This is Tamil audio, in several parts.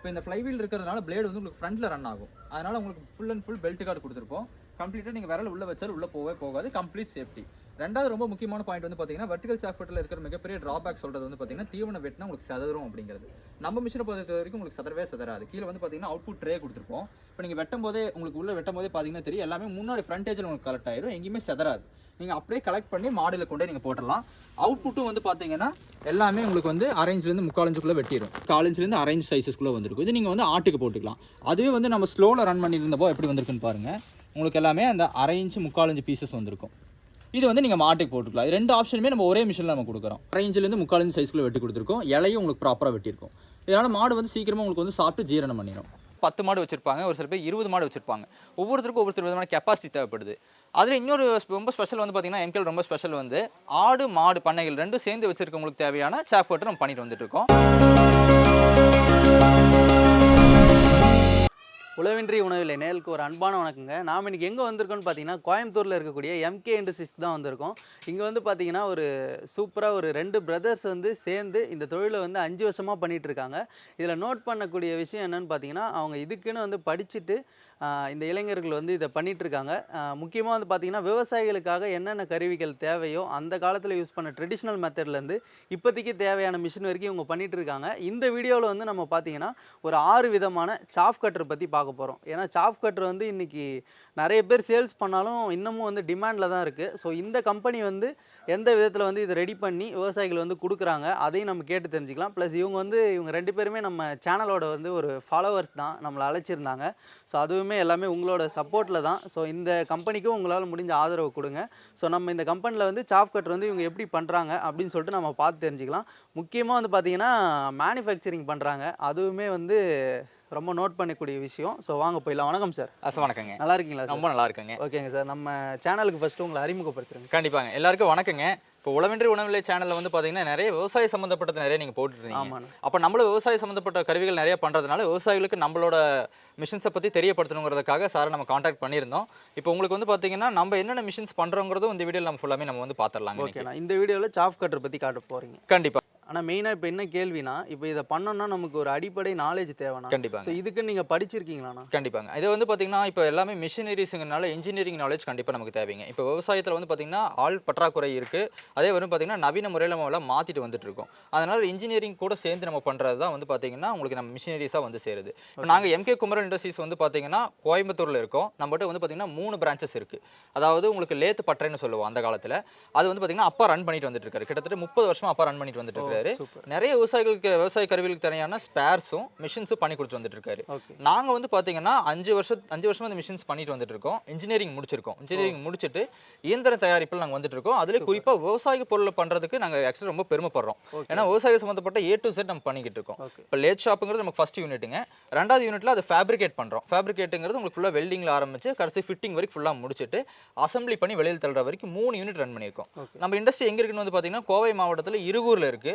இப்போ இந்த ஃப்ளைவீல் இருக்கிறதுனால பிளேடு வந்து உங்களுக்கு ஃப்ரண்ட்ல ரன் ஆகும். அதனால உங்களுக்கு full and full belt card கொடுத்துருப்போம் கம்ப்ளீட்டாக நீங்கள் விரல் உள்ளே வச்சாலும் உள்ளே போகவே போகாது. கம்ப்ளீட் சேஃப்டி ரெண்டாவது ரொம்ப முக்கியமான பாயிண்ட் வந்து பார்த்தீங்கன்னா வெர்டிகல் சாஃப்ட்வேர்ல இருக்கிற மிகப்பெரிய ட்ராபேக் சொல்றது வந்து பார்த்தீங்கன்னா தீவன வெட்டினா உங்களுக்கு சதரும் அப்படிங்கிறது. நம்ம மிஷினை பொறுத்த வரைக்கும் உங்களுக்கு செதறவே சதராது கீழே வந்து பார்த்தீங்கன்னா அவுட்புட் ட்ரே கொடுத்துருப்போம். இப்போ நீங்கள் வெட்டும் போதே உங்களுக்கு உள்ள வெட்டும் போதே பார்த்தீங்கன்னா தெரியும். எல்லாமே முன்னாடி ஃப்ரண்டேஜில் உங்களுக்கு கலெக்ட் ஆயிரும். எங்கேயுமே சதராது நீங்கள் அப்படியே கலெக்ட் பண்ணி மாடியில் கொண்டே நீங்கள் போட்டுடலாம். அவுட்புட்டும் வந்து பார்த்தீங்கன்னா எல்லாமே உங்களுக்கு வந்து அரேஞ்ச்லேருந்து முக்காலஞ்சுக்குள்ளே வெட்டிடும் காலஞ்சிலேருந்து அரேஞ்ச் சைஸஸ்க்குள்ளே வந்திருக்கும். இது நீங்கள் வந்து ஆட்டுக்கு போட்டுக்கலாம். அதுவே வந்து நம்ம ஸ்லோவில் ரன் பண்ணியிருந்தப்போ எப்படி வந்திருக்குன்னு பாருங்கள் உங்களுக்கு எல்லாமே அந்த அரேஞ்சு முக்காலஞ்சு பீசஸ் வந்திருக்கும். இது வந்து நீங்கள் மாட்டுக்கு போட்டுக்கலாம். ரெண்டு ஆப்ஷனுமே நம்ம ஒரே மிஷினில் நம்ம கொடுக்குறோம். அரேஞ்சிலேருந்து முக்காலஞ்சு சைஸ்க்குள்ளே வெட்டி கொடுத்துருக்கோம். இலையும் உங்களுக்கு ப்ராப்பராக வெட்டியிருக்கும். இதனால் மாடு வந்து சீக்கிரமாக உங்களுக்கு வந்து சாப்பிட்டு ஜீரணம் பண்ணிடும் பத்து மாடு வச்சிருப்பாங்க ஒரு சில பேர் இருபது மாடு வச்சிருப்பாங்க. ஒவ்வொருத்தருக்கும் ஒவ்வொருத்தர் விதமான கெப்பாசிட்டி தேவைப்படுது. அதில் இன்னொரு ரொம்ப ஸ்பெஷல் வந்து பார்த்தீங்கன்னா எம்கேல் ரொம்ப ஸ்பெஷல் வந்து ஆடு மாடு பண்ணைகள் ரெண்டும் சேர்ந்து வச்சிருக்கவங்களுக்கு தேவையான சாப் நம்ம பண்ணிட்டு வந்துட்டு இருக்கோம். உழவின்றி உணவில்லை நேருக்கு ஒரு அன்பான வணக்கங்க. நாம் இன்னைக்கு எங்கே வந்திருக்கோம்னு பார்த்தீங்கன்னா கோயம்புத்தூரில் இருக்கக்கூடிய எம்கே இண்டஸ்ட்ரீஸ் தான் வந்திருக்கோம். இங்கே வந்து பார்த்தீங்கன்னா ஒரு சூப்பராக ஒரு ரெண்டு பிரதர்ஸ் வந்து சேர்ந்து இந்த தொழிலை வந்து அஞ்சு வருஷமாக பண்ணிகிட்ருக்காங்க இருக்காங்க. இதில் நோட் பண்ணக்கூடிய விஷயம் என்னன்னு பார்த்தீங்கன்னா அவங்க இதுக்குன்னு வந்து படிச்சுட்டு இந்த இளைஞர்கள் வந்து இதை பண்ணிட்டு இருக்காங்க முக்கியமாக வந்து பார்த்தீங்கன்னா விவசாயிகளுக்காக என்னென்ன கருவிகள் தேவையோ அந்த காலத்தில் யூஸ் பண்ண ட்ரெடிஷ்னல் மெத்தட்லேருந்து இப்போதைக்கு தேவையான மிஷின் வரைக்கும் இவங்க பண்ணிட்டு இருக்காங்க இந்த வீடியோவில் வந்து நம்ம பார்த்தீங்கன்னா ஒரு ஆறு விதமான சாஃப் கட்டர் பற்றி பார்க்க போகிறோம் ஏன்னா சாஃப் கட்டர் வந்து இன்றைக்கி நிறைய பேர் சேல்ஸ் பண்ணாலும் இன்னமும் வந்து டிமாண்டில் தான் இருக்குது ஸோ இந்த கம்பெனி வந்து எந்த விதத்தில் வந்து இதை ரெடி பண்ணி விவசாயிகள் வந்து கொடுக்குறாங்க அதையும் நம்ம கேட்டு தெரிஞ்சுக்கலாம். ப்ளஸ் இவங்க வந்து இவங்க ரெண்டு பேருமே நம்ம சேனலோட வந்து ஒரு ஃபாலோவர்ஸ் தான் நம்மளை அழைச்சிருந்தாங்க. ஸோ அதுவுமே எல்லாமே உங்களோட சப்போர்ட்டில் தான். ஸோ இந்த கம்பெனிக்கும் உங்களால் முடிஞ்ச ஆதரவு கொடுங்க. ஸோ நம்ம இந்த கம்பெனியில் வந்து சாப் கட்டர் வந்து இவங்க எப்படி பண்ணுறாங்க அப்படின்னு சொல்லிட்டு நம்ம பார்த்து தெரிஞ்சுக்கலாம். முக்கியமாக வந்து பார்த்தீங்கன்னா மேனுஃபேக்சரிங் பண்ணுறாங்க அதுவுமே வந்து ரொம்ப நோட் பண்ணக்கூடிய விஷயம். ஸோ வாங்க போயிடலாம். வணக்கம் சார் அச வணக்கங்க. நல்லா இருக்கீங்களா ரொம்ப நல்லா இருக்குங்க. ஓகேங்க சார் நம்ம சேனலுக்கு ஃபஸ்ட்டு உங்களை அறிமுகப்படுத்துறேங்க கண்டிப்பாங்க. எல்லாருக்கும் வணக்கங்க. இப்போ உளவின்றி உணவில்லை சேனலில் வந்து பார்த்தீங்கன்னா நிறைய விவசாய சம்மந்தப்பட்டது நிறைய நீங்கள் ஆமாண்ணா. அப்போ நம்மளும் விவசாய சம்மந்தப்பட்ட கருவிகள் நிறைய பண்ணுறதுனால விவசாயிகளுக்கு நம்மளோட மிஷின்ஸை பற்றி தெரியப்படுத்தணுங்கிறதுக்காக சாரை நம்ம காண்டாக்ட் பண்ணியிருந்தோம். இப்போ உங்களுக்கு வந்து பார்த்தீங்கன்னா நம்ம என்னென்ன மிஷின்ஸ் பண்ணுறோங்கிறதும் இந்த வீடியோவில் நம்ம ஃபுல்லாமே நம்ம வந்து இன்னைக்கு. ஓகேண்ணா. இந்த வீடியோவில் சாப் கட்டர் பற்றி காட்ட போகிறீங்க கண்டிப்பா. ஆனால் மெயினாக இப்போ என்ன கேள்வினா இப்போ இதை பண்ணோம்னா நமக்கு ஒரு அடிப்படை நாலேஜ் தேவைண்ணா. கண்டிப்பாங்க. ஸோ இதுக்கு நீங்கள் படிச்சிருக்கீங்களாண்ணா? கண்டிப்பாங்க. இது வந்து பார்த்தீங்கன்னா இப்போ எல்லாமே மிஷினரிஸுங்கிறனால இன்ஜினியரிங் நாலேஜ் கண்டிப்பாக நமக்கு தேவைங்க. இப்போ விவசாயத்தில் வந்து பார்த்தீங்கன்னா ஆள் பற்றாக்குறை இருக்குது அதே வந்து பார்த்தீங்கன்னா நவீன முறையில் நம்ம எல்லாம் மாற்றிட்டு வந்துட்டு இருக்கோம் அதனால இன்ஜினியரிங் கூட சேர்ந்து நம்ம பண்ணுறது தான் வந்து பார்த்தீங்கன்னா உங்களுக்கு நம்ம மிஷினரிஸாக வந்து சேருது. இப்போ நாங்கள் எம்கே குமரன் இண்டஸ்ட்ரீஸ் வந்து பார்த்தீங்கன்னா கோயம்புத்தூரில் இருக்கோம். நம்மகிட்ட வந்து பார்த்தீங்கன்னா மூணு பிரான்ச்சஸ் இருக்குது அதாவது உங்களுக்கு லேத்து பட்டறைன்னு சொல்லுவோம் அந்த காலத்தில். அது வந்து பார்த்தீங்கன்னா அப்பா ரன் பண்ணிட்டு வந்துட்டு இருக்காரு கிட்டத்தட்ட முப்பது வருஷமா அப்பா ரன் பண்ணிட்டு வந்துட்டு இருக்காரு சூப்பர். நிறைய விவசாயிகளுக்கு விவசாய கருவிகளுக்கு தேவையான ஸ்பேர்ஸும் மிஷின்ஸும் பண்ணி கொடுத்து வந்துட்டு இருக்காரு ஓகே. நாங்க வந்து பாத்தீங்கன்னா அஞ்சு வருஷம் அஞ்சு வருஷமா இந்த மிஷின்ஸ் பண்ணிட்டு வந்துட்டு இருக்கோம் இன்ஜினியரிங் முடிச்சிருக்கோம் இன்ஜினியரிங் முடிச்சிட்டு இயந்திர தயாரிப்பில் நாங்க வந்துட்டு இருக்கோம் அதுல குறிப்பா விவசாய பொருளை பண்றதுக்கு நாங்க ஆக்சுவலி ரொம்ப பெருமைப்படுறோம். ஏன்னா விவசாய சம்பந்தப்பட்ட ஏ டு செட் நம்ம பண்ணிக்கிட்டு இருக்கோம் இப்போ லேட் ஷாப்புங்கிறது நமக்கு ஃபர்ஸ்ட் யூனிட்டுங்க ரெண்டாவது யூனிட்ல அது ஃபேப்ரிகேட் பண்றோம். ஃபேப்ரிகேட்டுங்கிறது உங்களுக்கு ஃபுல்லா வெல்டிங்ல ஆரம்பிச்சு கடைசி ஃபிட்டிங் வரைக்கும் ஃபுல்லா முடிச்சிட்டு அசம்பிளி பண்ணி வெளியில் தள்ளுற வரைக்கும் மூணு யூனிட் ரன் பண்ணியிருக்கோம். நம்ம இண்டஸ்ட்ரி எங்க இருக்குன்னு வந்து பாத்தீங்கன்னா கோவை மாவட்டத்துல இருகூர்ல இருக்கு.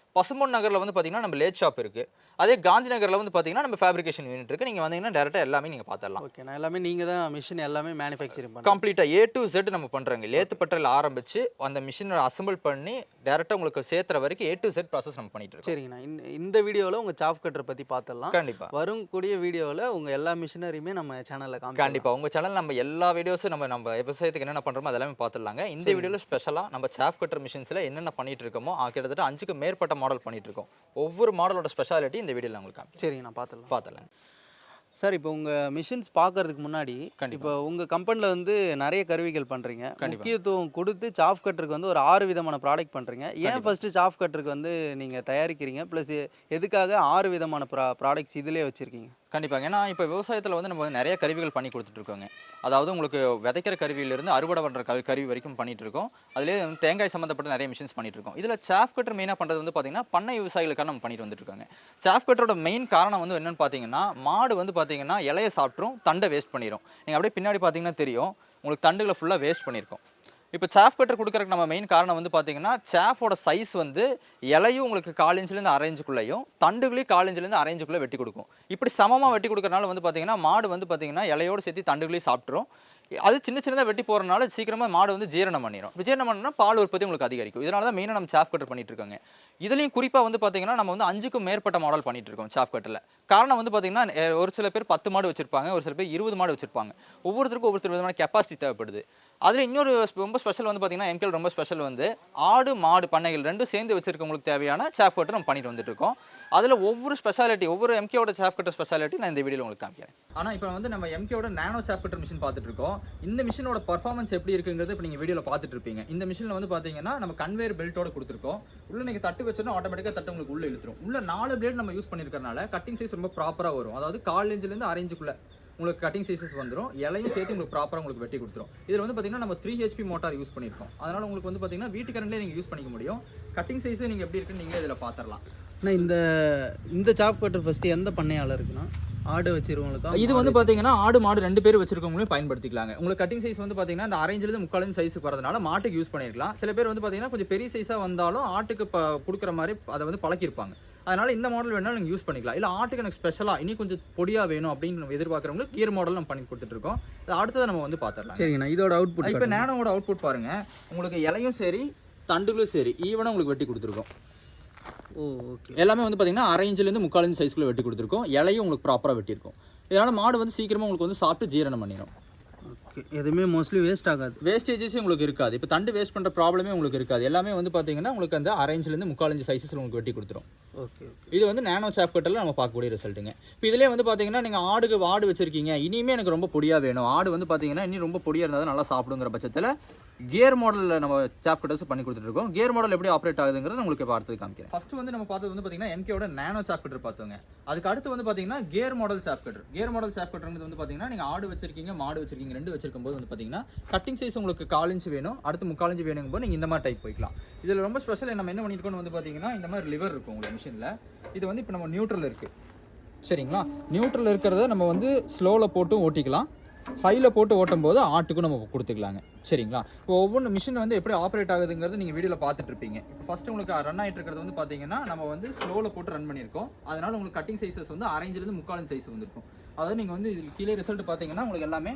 பசும்பொன் நகர்ல வந்து பாத்தீங்கன்னா நம்ம லேட் ஷாப் இருக்கு. அதே காந்தி நகர்ல வந்து பாத்தீங்கன்னா நம்ம ஃபேப்ரிகேஷன் யூனிட் இருக்கு. நீங்க வந்தீங்கன்னா டேரக்டா எல்லாமே நீங்க பாத்திரலாம். ஓகே நான் எல்லாமே நீங்கள் தான் மிஷின் எல்லாமே மேனுஃபேக்சரிங் பண்ணுறேன் கம்ப்ளீட்டா ஏ டு Z நம்ம பண்றோங்க. லேத்து பட்டறையில் ஆரம்பிச்சு அந்த மிஷினை அசம்பிள் பண்ணி டேரக்டா உங்களுக்கு சேர்த்துற வரைக்கும் ஏ டு Z ப்ராசஸ் நம்ம பண்ணிட்டு இருக்கோம். சரிங்கண்ணா. இந்த வீடியோவில் உங்கள் சாப் கட்டரை பற்றி பார்த்துடலாம் கண்டிப்பா. வரும் கூடிய வீடியோவில் உங்கள் எல்லா மிஷினரியுமே நம்ம சேனலில் காமிக்கலாம் கண்டிப்பா. உங்க சேனல் நம்ம எல்லா வீடியோஸும் நம்ம நம்ம விவசாயத்துக்கு என்னென்ன பண்றோமோ அதெல்லாமே பார்த்துடலாங்க இந்த வீடியோல ஸ்பெஷலா நம்ம சாஃப் கட்டர் மிஷின்ஸ்ல என்னென்ன பண்ணிட்டு இருக்கோமோ கிட்டத்தட்ட அஞ்சுக்கு மேற்பட்ட மாடல் பண்ணிட்டு இருக்கோம் ஒவ்வொரு மாடலோட ஸ்பெஷாலிட்டி இந்த வீடியோல உங்களுக்கு காமிக்கிறேன். சரிங்கண்ணா பார்த்துடலாம் பார்த்துடலாங்க சார் இப்போ உங்கள் மிஷின்ஸ் பார்க்கறதுக்கு முன்னாடி கண்டிப்பா. இப்போ உங்கள் கம்பெனியில் வந்து நிறைய கருவிகள் பண்ணுறீங்க. முக்கியத்துவம் கொடுத்து சாஃப் கட்டருக்கு வந்து ஒரு ஆறு விதமான ப்ராடக்ட் பண்ணுறீங்க ஏன். ஃபஸ்ட்டு சாஃப் கட்டருக்கு வந்து நீங்கள் தயாரிக்கிறீங்க ப்ளஸ் எதுக்காக ஆறு விதமான ப்ரா ப்ராடக்ட்ஸ் இதிலே வச்சுருக்கீங்க கண்டிப்பாங்க. ஏன்னா இப்போ விவசாயத்தில் வந்து நம்ம நிறைய கருவிகள் பண்ணி கொடுத்துட்ருக்கோங்க. அதாவது உங்களுக்கு விதைக்கிற கருவியிலிருந்து அறுவடை பண்ணுற கரு கருவி வரைக்கும் பண்ணிகிட்டு இருக்கோம் அதுலேயே வந்து தேங்காய் சம்மந்தப்பட்ட நிறைய மிஷின்ஸ் பண்ணிகிட்டு இருக்கோம் இதில் சாஃப் கட்டர் மெயினாக பண்ணுறது வந்து பார்த்திங்கன்னா பண்ணை விவசாயிகளுக்காக நம்ம பண்ணிட்டு வந்துட்டுருக்காங்க சாஃப் கட்டரோட மெயின் காரணம் வந்து என்னென்னு பார்த்தீங்கன்னா மாடு வந்து பார்த்தீங்கன்னா இலையை சாப்பிட்ரும் தண்டை வேஸ்ட் பண்ணிடும் நீங்கள் அப்படியே பின்னாடி பார்த்தீங்கன்னா தெரியும். உங்களுக்கு தண்டுகளை ஃபுல்லாக வேஸ்ட் பண்ணியிருக்கோம் இப்போ சாஃப் கட்டர் கொடுக்குறக்கு நம்ம மெயின் காரணம் வந்து பார்த்தீங்கன்னா சாஃபோட சைஸ் வந்து இலையும் உங்களுக்கு காலிஞ்சிலேருந்து அரேஞ்சுக்குள்ளேயும் தண்டுகளையும் காலிஞ்சிலேருந்து அரேஞ்சுக்குள்ளே வெட்டி கொடுக்கும். இப்படி சமமாக வெட்டி கொடுக்குறனால வந்து பார்த்தீங்கன்னா மாடு வந்து பார்த்தீங்கன்னா இலையோடு சேர்த்து தண்டுகளையும் சாப்பிட்ரும் அது சின்ன சின்னதாக வெட்டி போகிறனால சீக்கிரமாக மாடு வந்து ஜீரணம் பண்ணிடும் இப்போ ஜீரணம் பண்ணால் பால் உற்பத்தி உங்களுக்கு அதிகரிக்கும். இதனால தான் மெயினாக நம்ம சாஃப் கட்டர் பண்ணிட்டு இருக்காங்க. இதுலையும் குறிப்பாக வந்து பார்த்தீங்கன்னா நம்ம வந்து அஞ்சுக்கும் மேற்பட்ட மாடல் பண்ணிட்டு இருக்கோம் சாஃப் கட்டரில் காரணம் வந்து பார்த்தீங்கன்னா ஒரு சில பேர் பத்து மாடு வச்சிருப்பாங்க ஒரு சில பேர் இருபது மாடு வச்சிருப்பாங்க. ஒவ்வொருத்தருக்கும் ஒவ்வொருத்தர் விதமான கெப்பாசிட்டி தேவைப்படுது. அதில் இன்னொரு ரொம்ப ஸ்பெஷல் வந்து பார்த்தீங்கன்னா எம்கேல் ரொம்ப ஸ்பெஷல் வந்து ஆடு மாடு பண்ணைகள் ரெண்டும் சேர்ந்து வச்சுருக்கவங்களுக்கு தேவையான சாஃப் கட்டர் நம்ம பண்ணிட்டு வந்துட்டு இருக்கோம். அதில் ஒவ்வொரு ஸ்பெஷாலிட்டி ஒவ்வொரு எம்கேவோட சேஃப் கட்டர் ஸ்பெஷாலிட்டி நான் இந்த வீடியோவில் உங்களுக்கு காமிக்கிறேன். ஆனால் இப்போ வந்து நம்ம எம்கேவோட நானோ சாஃப் கட்டர் மிஷின் பார்த்துட்டு இருக்கோம். இந்த மிஷினோட பர்ஃபார்மன்ஸ் எப்படி இருக்குங்கிறது இப்போ நீங்கள் வீடியோவில் பார்த்துட்டு இருப்பீங்க. இந்த மிஷினில் வந்து பார்த்தீங்கன்னா நம்ம கன்வேர் பெல்ட்டோட கொடுத்துருக்கோம். உள்ள நீங்கள் தட்டு வச்சோன்னா ஆட்டோமேட்டிக்காக தட்டு உங்களுக்கு உள்ளே இழுத்துரும். உள்ள நாலு பிளேட் நம்ம யூஸ் பண்ணியிருக்கறனால கட்டிங் சைஸ் ரொம்ப ப்ராப்பராக வரும். அதாவது கால் இன்ச்லேருந்து அரை உங்களுக்கு கட்டிங் சைஸஸ் வந்துடும் இலையும் சேர்த்து உங்களுக்கு ப்ராப்பராக உங்களுக்கு வெட்டி கொடுத்துரும். இதில் வந்து பார்த்தீங்கன்னா நம்ம த்ரீ ஹெச்பி மோட்டார் யூஸ் பண்ணியிருக்கோம். அதனால் உங்களுக்கு வந்து பார்த்தீங்கன்னா வீட்டு கரண்ட்லேயே நீங்கள் யூஸ் பண்ணிக்க முடியும். கட்டிங் சைஸ் நீங்கள் எப்படி இருக்குன்னு நீங்களே இதில் பார்த்துடலாம். ஆனால் இந்த இந்த சாப் கட்டர் ஃபஸ்ட்டு எந்த பண்ணையாளருக்குன்னா ஆடு வச்சிருவங்களுக்கா இது வந்து பாத்தீங்கன்னா ஆடு மாடு ரெண்டு பேர் வச்சிருக்கவங்களையும் பயன்படுத்திக்கலாங்க. உங்களுக்கு கட்டிங் சைஸ் வந்து பாத்தீங்கன்னா இந்த அரேஞ்சிலிருந்து முக்கால் சைஸுக்கு வரதுனால மாட்டுக்கு யூஸ் பண்ணிருக்கலாம். சில பேர் வந்து பாத்தீங்கன்னா கொஞ்சம் பெரிய சைஸா வந்தாலும் ஆட்டுக்கு கொடுக்குற மாதிரி அதை வந்து பழக்கிருப்பாங்க அதனால இந்த மாடல் வேணாலும் நீங்கள் யூஸ் பண்ணிக்கலாம். இல்லை ஆட்டுக்கு எனக்கு ஸ்பெஷலாக இனி கொஞ்சம் பொடியா வேணும் அப்படின்னு நம்ம எதிர்பார்க்குறவங்களுக்கு கியர் மாடல் நம்ம பண்ணி கொடுத்துட்டு இருக்கோம் அது அடுத்ததை நம்ம வந்து பார்த்துடலாம் சரிங்கண்ணா இதோட அவுட்புட் இப்போ நேனோட அவுட்புட் பாருங்க. உங்களுக்கு இலையும் சரி தண்டுகளும் சரி ஈவனாக உங்களுக்கு வெட்டி கொடுத்துருக்கோம். ஓ ஓகே எல்லாமே வந்து பார்த்தீங்கன்னா அரை இன்ச்லேருந்து முக்கால் இன்ச் சைஸ்க்குள்ள வெட்டி கொடுத்துருக்கோம். இலையும் உங்களுக்கு ப்ராப்பராக வெட்டியிருக்கும். இதனால் மாடு வந்து சீக்கிரமாக உங்களுக்கு வந்து சாப்பிட்டு ஜீரணம் பண்ணிடும் எதுவுமே மோஸ்ட்லி வேஸ்ட் ஆகாது. வேஸ்டேஜஸ் உங்களுக்கு இருக்காது. இப்போ தண்டு வேஸ்ட் பண்ணுற ப்ராப்ளமே உங்களுக்கு இருக்காது. எல்லாமே வந்து பார்த்தீங்கன்னா உங்களுக்கு அந்த அரை இன்ச்லேருந்து முக்கால் இன்ச் சைஸஸில் உங்களுக்கு வெட்டி கொடுத்துரும். ஓகே இது வந்து நேனோ சாப் கட்டில் நம்ம பார்க்கக்கூடிய ரிசல்ட்டுங்க இப்போ இதிலே வந்து பார்த்தீங்கன்னா நீங்கள் ஆடுக்கு ஆடு வச்சிருக்கீங்க. இனிமே எனக்கு ரொம்ப பொடியாக வேணும். ஆடு வந்து பார்த்தீங்கன்னா இனி ரொம்ப பொடியாக இருந்தால் நல்லா சாப்பிடுங்கிற பட்சத்தில் கியர் மாடலில் நம்ம சாப் கட்டர்ஸ் பண்ணி கொடுத்துருக்கோம் கியர் மாடல் எப்படி ஆப்ரேட் ஆகுதுங்கிறது உங்களுக்கு பார்த்து காமிக்கிறேன். ஃபஸ்ட்டு வந்து நம்ம பார்த்தது வந்து பார்த்தீங்கன்னா எம்கேவோட நேனோ சாப் கட்டர் பார்த்தோங்க. அதுக்கு அடுத்து வந்து பார்த்தீங்கன்னா gear model chaff cutter gear model chaff cutter வந்து பார்த்தீங்கன்னா நீங்கள் ஆடு வச்சிருக்கீங்க மாடு வச்சிருக்கீங்க ரெண்டு வச்சிருக்கும் போது வந்து பார்த்தீங்கன்னா கட்டிங் சைஸ் உங்களுக்கு கால் இன்ச் வேணும். அடுத்து முக்கால் இன்ச் வேணுங்கும் போது நீங்கள் இந்த மாதிரி டைப் போய்க்கலாம். இதில் ரொம்ப ஸ்பெஷல் நம்ம என்ன பண்ணியிருக்கோம்னு வந்து பார்த்தீங்கன்னா இந்த மாதிரி லிவர் இருக்கும் உங்களுக்கு மிஷினில் இது வந்து இப்போ நம்ம நியூட்ரல் இருக்குது சரிங்களா? நியூட்ரல் இருக்கிறத நம்ம வந்து ஸ்லோவில் போட்டு ஓட்டிக்கலாம். ஹையில் போட்டு ஓட்டும் போது ஆட்டுக்கும் நம்ம கொடுத்துக்கலாங்க. சரிங்களா? இப்போ ஒவ்வொன்று மிஷின் வந்து எப்படி ஆப்ரேட் ஆகுதுங்கிறது நீங்கள் வீடியோவில் பார்த்துட்டு இருப்பீங்க இப்போ ஃபஸ்ட்டு உங்களுக்கு ரன் ஆகிட்டு இருக்கிறது வந்து பார்த்தீங்கன்னா நம்ம வந்து ஸ்லோவில் போட்டு ரன் பண்ணியிருக்கோம். அதனால் உங்களுக்கு கட்டிங் சைஸஸ் வந்து அரை இன்ச்லேருந்து சைஸ் வந்திருக்கும். அதாவது நீங்கள் வந்து இதில் கீழே ரிசல்ட் பார்த்தீங்கன்னா உங்களுக்கு எல்லாமே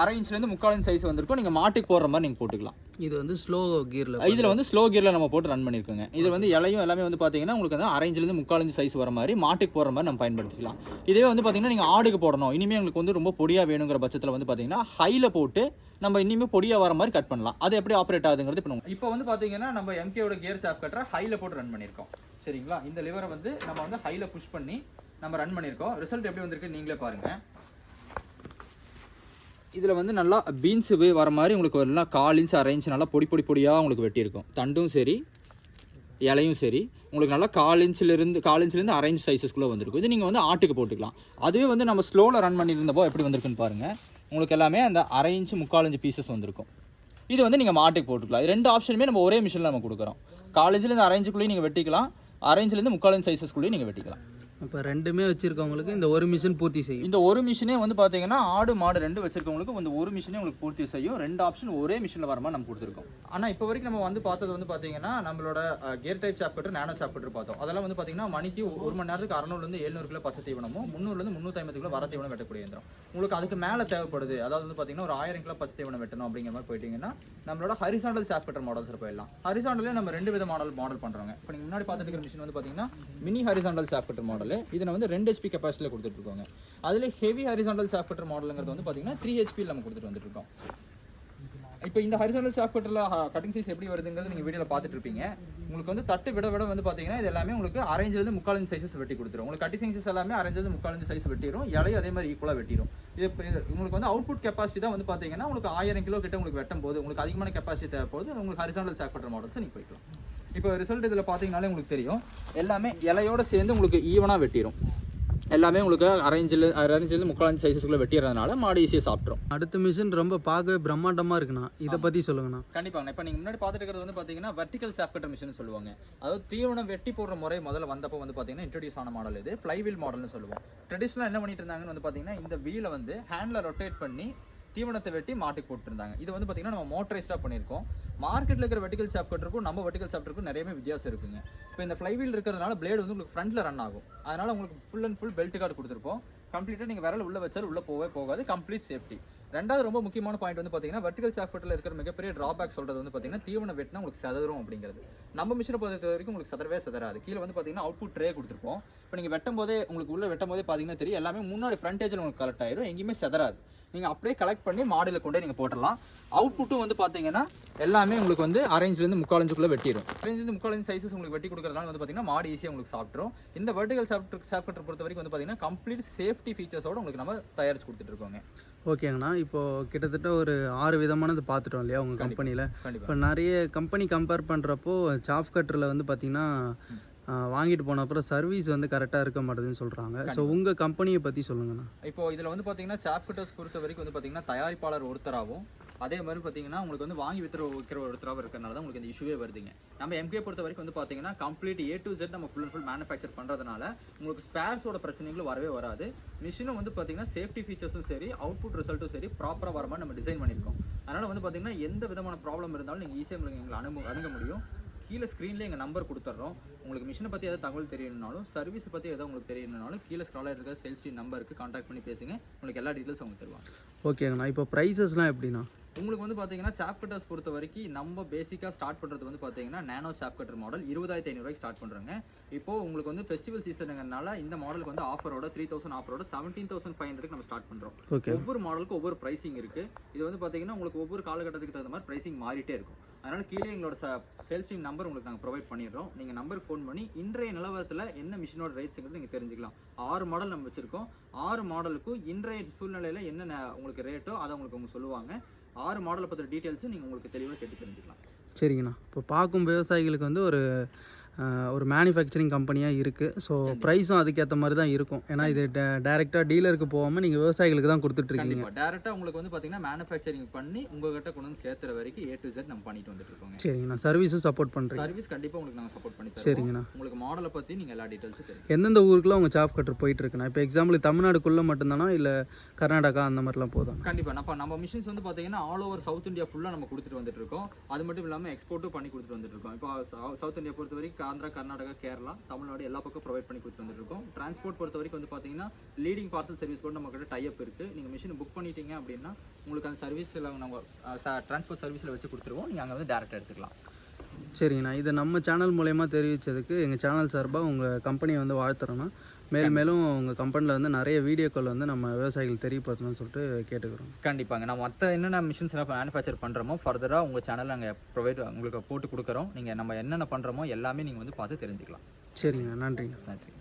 அரை இன்ச்லேருந்து முக்கால் இன்ச் சைஸ் வந்திருக்கும். நீங்கள் மாட்டுக்கு போடுற மாதிரி நீங்கள் போட்டுக்கலாம். இது வந்து ஸ்லோ கியரில் இதில் வந்து ஸ்லோ கியரில் நம்ம போட்டு ரன் பண்ணியிருக்கோங்க இதில் வந்து இலையும் எல்லாமே வந்து பார்த்தீங்கன்னா உங்களுக்கு வந்து அரேஞ்சிலேருந்து முக்கால் இன்ச் சைஸ் வர மாதிரி மாட்டுக்கு போடுற மாதிரி நம்ம பயன்படுத்திக்கலாம். இதுவே வந்து பார்த்தீங்கன்னா நீங்கள் ஆடுக்கு போடணும். இனிமேல் உங்களுக்கு வந்து ரொம்ப பொடியாக வேணுங்கிற பட்சத்தில் வந்து பார்த்தீங்கன்னா ஹையில் போட்டு நம்ம இனிமேல் பொடியாக வர மாதிரி கட் பண்ணலாம். அது எப்படி ஆப்ரேட் ஆகுதுங்கிறது இப்போ இப்போ வந்து பார்த்தீங்கன்னா நம்ம எம்கேவோட கியர் சாப் கட்டரை ஹையில் போட்டு ரன் பண்ணியிருக்கோம் சரிங்களா? இந்த லிவரை வந்து நம்ம வந்து ஹையில் புஷ் பண்ணி நம்ம ரன் பண்ணியிருக்கோம் ரிசல்ட் எப்படி வந்திருக்கு நீங்களே பாருங்கள் இதில் வந்து நல்லா பீன்ஸு வர மாதிரி உங்களுக்கு நல்லா கால் இன்ச் அரை இன்ச் நல்லா பொடி பொடி பொடியாக உங்களுக்கு வெட்டியிருக்கும். தண்டும் சரி இலையும் சரி உங்களுக்கு நல்லா கால் இன்ச்சிலிருந்து கால் இன்ச்சிலேருந்து அரை இன்ச் சைஸஸ்க்குள்ளே வந்திருக்கும். இது நீங்கள் வந்து ஆட்டுக்கு போட்டுக்கலாம். அதுவே வந்து நம்ம ஸ்லோவில் ரன் பண்ணியிருந்தப்போ எப்படி வந்திருக்குன்னு பாருங்கள் உங்களுக்கு எல்லாமே அந்த அரை இன்ச் முக்கால் இன்ச்சு பீசஸ் வந்திருக்கும். இது வந்து நீங்கள் மாட்டுக்கு போட்டுக்கலாம். ரெண்டு ஆப்ஷனுமே நம்ம ஒரே மிஷினில் நம்ம கொடுக்குறோம். காலேஜ்லேருந்து இன்ச்சிலேருந்து அரை இன்ச்சுக்குள்ளேயும் நீங்கள் வெட்டிக்கலாம். அரை இன்ச்சிலேருந்து முக்கால் இன்ச் சைஸஸ்க்குள்ளேயும் நீங்கள் வெட்டிக்கலாம். இப்போ ரெண்டுமே வச்சிருக்கவங்களுக்கு இந்த ஒரு மிஷின் பூர்த்தி செய்யும். இந்த ஒரு மிஷினே வந்து பார்த்தீங்கன்னா ஆடு மாடு ரெண்டு வச்சிருக்கவங்களுக்கு இந்த ஒரு மிஷினே உங்களுக்கு பூர்த்தி செய்யும். ரெண்டு ஆப்ஷன் ஒரே மிஷினில் வர மாதிரி நம்ம கொடுத்துருக்கோம். ஆனால் இப்போ வரைக்கும் நம்ம வந்து பார்த்தது வந்து பார்த்தீங்கன்னா நம்மளோட gear type chaff cutter nano chaff cutter பார்த்தோம். அதெல்லாம் வந்து பார்த்தீங்கன்னா மணிக்கு ஒரு மணி நேரத்துக்கு அறநூறுலேருந்து எழுநூறு கிலோ பச்சை தீவனமும் முந்நூறுலேருந்து முந்நூற்றி ஐம்பது கிலோ வர தீவனம் வெட்டக்கூடிய இயந்திரம். உங்களுக்கு அதுக்கு மேலே தேவைப்படுது அதாவது வந்து பார்த்தீங்கன்னா ஒரு ஆயிரம் கிலோ பச்சை தீவனம் வெட்டணும் அப்படிங்கிற மாதிரி போயிட்டீங்கன்னா நம்மளோட ஹரிசாண்டல் சாப்டர் மாடல்ஸ் போயிடலாம். ஹரிசாண்டலே நம்ம ரெண்டு வித மாடல் மாடல் பண்ணுறோங்க இப்போ நீங்கள் முன்னாடி பார்த்துட்டு இருக்கிற மிஷின் வந்து பார்த்தீங்கன்னா மினி ஹரிசாண்டல் சாப்டர் மாடல் இதில் வந்து ரெண்டு ஹெச்பி கெப்பாசிட்டியில் கொடுத்துட்ருக்கோங்க அதில் ஹெவி ஹரிசாண்டல் சாஃப்ட்வேர் மாடலுங்கிறது வந்து பார்த்தீங்கன்னா த்ரீ ஹெச்பியில் நம்ம கொடுத்துட்டு வந்துட்டு இருக்கோம். இப்போ இந்த ஹரிசாண்டல் சாஃப்ட்வேரில் கட்டிங் சைஸ் எப்படி வருதுங்கிறது நீங்கள் வீடியோவில் பார்த்துட்டு இருப்பீங்க. உங்களுக்கு வந்து தட்டு விட விட வந்து பார்த்தீங்கன்னா இது எல்லாமே உங்களுக்கு அரேஞ்சிலேருந்து முக்காலஞ்சு சைஸஸ் வெட்டி கொடுத்துரும். உங்களுக்கு கட்டிங் சைஸஸ் எல்லாமே அரேஞ்சிலேருந்து முக்கால் சைஸ் வெட்டிடும் இலையும் அதே மாதிரி ஈக்குவலாக வெட்டிடும் இது உங்களுக்கு வந்து அவுட்புட் கெப்பாசிட்டி தான் வந்து பார்த்தீங்கன்னா உங்களுக்கு ஆயிரம் கிலோ கிட்ட உங்களுக்கு வெட்டும் போது உங்களுக்கு அதிகமான கெப்பாசிட்டி தேவைப்படுது. உங்களுக்கு ஹரிசாண்டல் சாஃப்ட்வேர் மாடல்ஸ் நீங்கள் போய்க்கலாம். இப்போ ரிசல்ட் இதில் பார்த்தீங்கனாலே உங்களுக்கு தெரியும். எல்லாமே இலையோட சேர்ந்து உங்களுக்கு ஈவனாக வெட்டிடும் எல்லாமே உங்களுக்கு அரேஞ்சில் அரேஞ்சில் முக்கால் இன்ச் சைஸஸ்க்குள்ளே வெட்டிடுறதுனால மாடு ஈஸியாக சாப்பிட்ரும் அடுத்த மிஷின் ரொம்ப பார்க்கவே பிரம்மாண்டமாக இருக்குண்ணா. இதை பற்றி சொல்லுங்கண்ணா. கண்டிப்பாங்க இப்போ நீங்கள் முன்னாடி பார்த்துட்டு இருக்கிறது வந்து பார்த்தீங்கன்னா வெர்டிகல் சாப்கட்டர் மிஷின் சொல்லுவாங்க. அதாவது தீவனம் வெட்டி போடுற முறை முதல்ல வந்தப்போ வந்து பார்த்தீங்கன்னா இன்ட்ரடியூஸ் ஆன மாடல் இது. ஃப்ளைவீல் மாடல்னு சொல்லுவோம். ட்ரெடிஷ்னலாக என்ன பண்ணிட்டு இருந்தாங்கன்னு வந்து பார்த்தீங்கன்னா இந்த வீலை வந்து ஹேண்டில் ரொட்டேட் பண்ணி தீவனத்தை வெட்டி மாட்டுக்கு போட்டுருந்தாங்க இது வந்து பார்த்தீங்கன்னா நம்ம மோட்டரைஸ்டாக பண்ணியிருக்கோம். மார்க்கெட்டில் இருக்கிற வெர்டிகல் சாப்கட்டருக்கும் நம்ம வெர்டிகல் சாப்டருக்கும் நிறையவே வித்தியாசம் இருக்குங்க. இப்போ இந்த ஃப்ளைவீல் இருக்கிறதுனால பிளேடு வந்து உங்களுக்கு ஃப்ரண்ட்டில் ரன் ஆகும். அதனால உங்களுக்கு full and full belt card கொடுத்துருப்போம். கம்ப்ளீட்டாக நீங்கள் விரல் உள்ள வச்சாலும் உள்ளே போகவே போகாது. கம்ப்ளீட் சேஃப்டி ரெண்டாவது ரொம்ப முக்கியமான பாயிண்ட் வந்து பார்த்தீங்கன்னா வெர்டிகல் சாஃப்ட்வேர்ல இருக்கிற மிகப்பெரிய ட்ராபேக் சொல்றது வந்து பார்த்தீங்கன்னா தீவனம் வெட்டினா உங்களுக்கு சதறும் அப்படிங்கிறது. நம்ம மிஷினை பொறுத்த வரைக்கும் உங்களுக்கு சதறவே சதராது கீழே வந்து பார்த்தீங்கன்னா அவுட்புட் ட்ரே கொடுத்துருப்போம். இப்போ நீங்கள் வெட்டும் போதே உங்களுக்கு உள்ள வெட்டும் போதே பார்த்தீங்கன்னா தெரியும். எல்லாமே முன்னாடி ஃப்ரண்ட் ஏஜில் உங்களுக்கு கலெக்ட் ஆயிரும். எங்கேயுமே சதராது நீங்கள் அப்படியே கலெக்ட் பண்ணி மாடியில் கொண்டே நீங்கள் போட்டுடலாம். அவுட்புட்டும் வந்து பார்த்தீங்கன்னா எல்லாமே உங்களுக்கு வந்து அரேஞ்ச்லேருந்து முக்காலஞ்சுக்குள்ளே வெட்டிடும். அரேஞ்சிலேருந்து முக்காலஞ்சு சைஸஸ் உங்களுக்கு வெட்டி கொடுக்கறதுனால வந்து பார்த்தீங்கன்னா மாடு ஈஸியாக உங்களுக்கு சாப்பிட்ரும் இந்த வெர்டிகல் சாஃப்ட் சாஃப்ட்வேர் பொறுத்த வரைக்கும் வந்து பார்த்தீங்கன்னா கம்ப்ளீட் சேஃப்டி ஃபீச்சர்ஸோட உங்களுக்கு நம்ம தயாரிச்சு கொடுத்துட்டு இருக்கோங்க. ஓகேங்கண்ணா இப்போ கிட்டத்தட்ட ஒரு ஆறு விதமானது பார்த்துட்டோம் இல்லையா உங்கள். கம்பெனியில் இப்போ நிறைய கம்பெனி கம்பேர் பண்ணுறப்போ சாஃப் கட்டரில் வந்து பார்த்தீங்கன்னா வாங்கிட்டு போன அப்புறம் சர்வீஸ் வந்து கரெக்டாக இருக்க மாட்டேதுன்னு சொல்கிறாங்க ஸோ. உங்கள் கம்பெனியை பற்றி சொல்லுங்கண்ணா. இப்போ இதில் வந்து பார்த்தீங்கன்னா சாப் கட்டர்ஸ் பொறுத்த வரைக்கும் வந்து பார்த்தீங்கன்னா தயாரிப்பாளர் ஒருத்தராகவும் அதே மாதிரி பார்த்தீங்கன்னா உங்களுக்கு வந்து வாங்கி வித்துற விற்கிற ஒருத்தராகவும் இருக்கிறனால தான் உங்களுக்கு இந்த இஷ்யூவே வருதுங்க. நம்ம எம்கே பொறுத்த வரைக்கும் வந்து பார்த்தீங்கன்னா கம்ப்ளீட் ஏ டு Z நம்ம ஃபுல் அண்ட் ஃபுல் மேனுஃபேக்சர் பண்ணுறதுனால உங்களுக்கு ஸ்பேர்ஸோட பிரச்சனைகளும் வரவே வராது. மிஷினும் வந்து பார்த்தீங்கன்னா சேஃப்டி ஃபீச்சர்ஸும் சரி அவுட்புட் ரிசல்ட்டும் சரி ப்ராப்பராக வர மாதிரி நம்ம டிசைன் பண்ணியிருக்கோம் அதனால் வந்து பார்த்தீங்கன்னா எந்த விதமான ப்ராப்ளம் இருந்தாலும் நீங்கள் ஈஸியாக எங்களை அணுகு அணுக முடியும். கீழே ஸ்க்ரீன்லேயே எங்கள் நம்பர் கொடுத்துட்றோம் உங்களுக்கு மிஷினை பற்றி எதாவது தகவல் தெரியணுனாலும் சர்வீஸ் பற்றி எதாவது உங்களுக்கு தெரியணுனாலும் கீழே ஸ்க்ரால் இருக்கிற சேல்ஸ் டீம் நம்பருக்கு காண்டாக்ட் பண்ணி பேசுங்க. உங்களுக்கு எல்லா டீட்டெயில்ஸ் அவங்க தருவாங்க. ஓகேங்கண்ணா இப்போ ப்ரைஸஸ்லாம் எப்படிண்ணா? உங்களுக்கு வந்து பார்த்தீங்கன்னா சாப் கட்டர்ஸ் பொறுத்த வரைக்கும் நம்ம பேசிக்காக ஸ்டார்ட் பண்ணுறது வந்து பார்த்தீங்கன்னா நேனோ சாப் கட்டர் மாடல் இருபதாயிரத்தி ஐநூறுவாய்க்கு ஸ்டார்ட் பண்ணுறாங்க இப்போ உங்களுக்கு வந்து ஃபெஸ்டிவல் சீசனுங்கனால இந்த மாடலுக்கு வந்து ஆஃபரோட த்ரீ தௌசண்ட் ஆஃபரோட செவன்டீன் தௌசண்ட் ஃபைவ் ஹண்ட்ரட் நம்ம ஸ்டார்ட் பண்ணுறோம் ஒவ்வொரு மாடலுக்கும் ஒவ்வொரு ப்ரைசிங் இருக்கு. இது வந்து பாத்தீங்கன்னா உங்களுக்கு ஒவ்வொரு காலகட்டத்துக்கு தகுந்த மாதிரி ப்ரைசிங் மாறிட்டே இருக்கும். அதனால கீழே எங்களோட சேல்ஸ் டீம் நம்பர் உங்களுக்கு நாங்கள் ப்ரொவைட் பண்ணிடுறோம். நீங்க நம்பருக்கு ஃபோன் பண்ணி இன்றைய நிலவரத்தில் என்ன மிஷினோட ரேட்ஸுங்கிறது நீங்க தெரிஞ்சுக்கலாம். ஆறு மாடல் நம்ம வச்சிருக்கோம். ஆறு மாடலுக்கும் இன்றைய சூழ்நிலையில என்ன உங்களுக்கு ரேட்டோ அதை உங்களுக்கு அவங்க சொல்லுவாங்க. ஆறு மாடலை பற்றின டீட்டெயில்ஸ் நீங்கள் உங்களுக்கு தெளிவாக கேட்டு தெரிஞ்சுக்கலாம். சரிங்கண்ணா. இப்போ பார்க்கும் விவசாயிகளுக்கு வந்து ஒரு ஒரு மேனுஃபேக்சரிங் கம்பெனியாக இருக்குது ஸோ ப்ரைஸும் அதுக்கேற்ற மாதிரி தான் இருக்கும். ஏன்னா இது டேரெக்டாக டீலருக்கு போகாமல் நீங்கள் விவசாயிகளுக்கு தான் கொடுத்துட்ருக்கீங்க டேரெக்டாக உங்களுக்கு வந்து பார்த்தீங்கன்னா மேனுஃபேக்சரிங் பண்ணி உங்ககிட்ட கொண்டு வந்து சேர்த்துற வரைக்கும் ஏ டு Z நம்ம பண்ணிட்டு வந்துட்டு இருக்கோங்க. சரிங்கண்ணா. சர்வீஸும் சப்போர்ட் பண்ணுறீங்க சர்வீஸ் கண்டிப்பாக உங்களுக்கு நாங்கள் சப்போர்ட் பண்ணி சரிங்கண்ணா. உங்களுக்கு மாடலை பற்றி நீங்கள் எல்லா டீட்டெயில்ஸும் தெரியும் எந்தெந்த ஊருக்குலாம் உங்கள் சாப் கட்டர் போயிட்டு இருக்குண்ணா? இப்போ எக்ஸாம்பிள் தமிழ்நாடுக்குள்ளே மட்டும்தானா? இல்லை கர்நாடகா அந்த மாதிரிலாம் போதும். கண்டிப்பா. நம்ம நம்ம மிஷின்ஸ் வந்து பாத்தீங்கன்னா ஆல் ஓவர் சவுத் இந்தியா ஃபுல்லா நம்ம கொடுத்துட்டு வந்துட்டு இருக்கோம். அது மட்டும் இல்லாம எக்ஸ்போர்ட்டும் பண்ணி கொடுத்துட்டு வந்துட்டு இருக்கோம். இப்போ சவு- சவுத் இந்தியா பொறுத்த வரைக்கும் ஆந்திரா கர்நாடகா கேரளா தமிழ்நாடு எல்லா பக்கம் ப்ரொவைட் பண்ணி கொடுத்து வந்துட்டு டிரான்ஸ்போர்ட் பொறுத்த வரைக்கும் வந்து பார்த்தீங்கன்னா லீடிங் பார்சல் சர்வீஸ் கூட நம்ம கிட்ட டைப் இருக்குது நீங்கள் மிஷின் புக் பண்ணிட்டீங்க அப்படின்னா உங்களுக்கு அந்த சர்வீஸில் நம்ம டிரான்ஸ்போர்ட் சர்வீஸில் வச்சு கொடுத்துருவோம். நீங்கள் அங்கே வந்து டேரெக்டாக எடுத்துக்கலாம். சரிங்கண்ணா. இதை நம்ம சேனல் மூலயமா தெரிவித்ததுக்கு எங்கள் சேனல் சார்பாக உங்கள் கம்பெனியை வந்து வாழ்த்துறோன்னா மேல் மேலும் உங்கள் கம்பெனியில் வந்து நிறைய வீடியோக்கள் வந்து நம்ம விவசாயிகள் தெரியப்படுத்தணும்னு சொல்லிட்டு கேட்டுக்கிறோம். கண்டிப்பாங்க. நம்ம மற்ற என்னென்ன மிஷின்ஸ் எல்லாம் மேனுஃபேக்சர் பண்ணுறோமோ ஃபர்தராக உங்கள் சேனலில் நாங்கள் ப்ரொவைட் உங்களுக்கு போட்டு கொடுக்குறோம். நீங்கள் நம்ம என்னென்ன பண்ணுறோமோ எல்லாமே நீங்கள் வந்து பார்த்து தெரிஞ்சுக்கலாம். சரிங்கண்ணா நன்றிங்க. நன்றி.